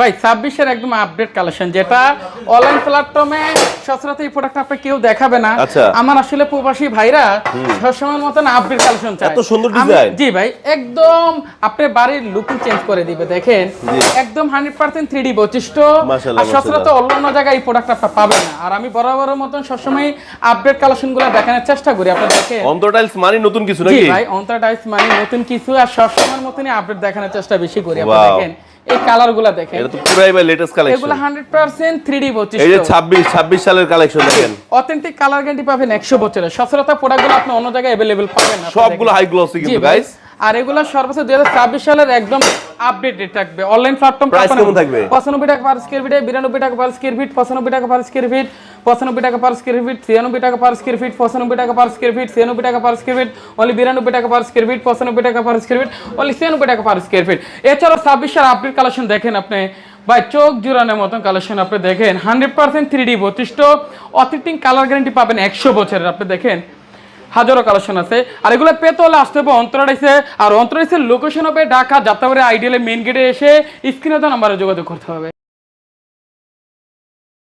ভাই ছাব্বিশের একদম আপডেট কালেকশন যেটা অনলাইন প্ল্যাটফর্মে সচরাচর এই প্রোডাক্ট আপনি কেউ দেখাবে না। আচ্ছা। আমার আসলে প্রবাসী ভাইরা সবসময়ের মতন আপডেট কালেকশন এত সুন্দর design। জি ভাই একদম আপনার বাড়ির লুকিং চেঞ্জ করে দিবে দেখেন। একদম হান্ড্রেড পার্সেন্ট থ্রি ডি বৈশিষ্ট্য। আর সচরাচর অন্য জায়গায় এই প্রোডাক্ট আপনার পাবেন না। আর আমি বরাবরের মতন সবসময় আপডেট কালেকশনগুলো দেখানোর চেষ্টা করি আপনার দেখেন। অন্তর টাইলস মানে নতুন কিছু জি ভাই মানে নতুন কিছু আর সবসময়ের মতনই আপডেট দেখানোর চেষ্টা বেশি করি আপনি দেখেন। এই কালারগুলা দেখেন। এটা তো পুরাই ভাই লেটেস্ট কালেকশন এগুলো হান্ড্রেড পার্সেন্ট থ্রি ডি এই যে বৈশিষ্ট্য। 26 26 সালের কালেকশন দেখেন। অথেন্টিক কালার গ্যারান্টি পাবেন একশো বছরের। সচরাচর প্রোডাক্টগুলো আপনি অন্য জায়গায় अवेलेबल পাবেন না। সবগুলো। হাই গ্লসি কিন্তু গাইস আর এগুলো সর্বোচ্চ দুই হাজার ছাব্বিশ সালের একদম আপডেট রেট থাকবে অনলাইন প্ল্যাটফর্ম কেমন থাকবে? পঁচানব্বই টাকা পার স্কোয়ার ফিট বিরানব্বই টাকা পার স্কোয়ার ফিট পঁচানব্বই টাকা পার স্কোয়ার ফিট পঁচানব্বই টাকা পার স্কোয়ার ফিট ছিয়ানব্বই টাকা পার স্কোয়ার ফিট পঁচানব্বই টাকা পার স্কোয়ার ফিট ছিয়ানব্বই টাকা পার স্কোয়ার ফিট অনলি বিরানব্বই টাকা পার স্কোয়ার ফিট পঁচানব্বই টাকা পার স্কোয়ার ফিট অনলি ছিয়ানব্বই টাকা পার স্কোয়ার ফিট এছাড়াও ছাব্বিশ সাল আপডেট কালেকশন দেখেন আপনি ভাই চোখ জুড়ানোর মতন কালেকশন আপনি দেখেন হান্ড্রেড পার্সেন্ট থ্রি ডি বৈশিষ্ট্য অথেন্টিক কালার গ্যারান্টি পাবেন একশো বছরের আপনি দেখেন হাজারো কালেকশন আছে। আর এগুলো পেতে হলে আসতে হবে অন্তরাইছে আর অন্তরাইসের লোকেশন হবে ঢাকা, যাত্রাবাড়ি আইডিয়ালে মেন গেটে এসে স্ক্রিনে তো নাম্বারে যোগাযোগ করতে হবে।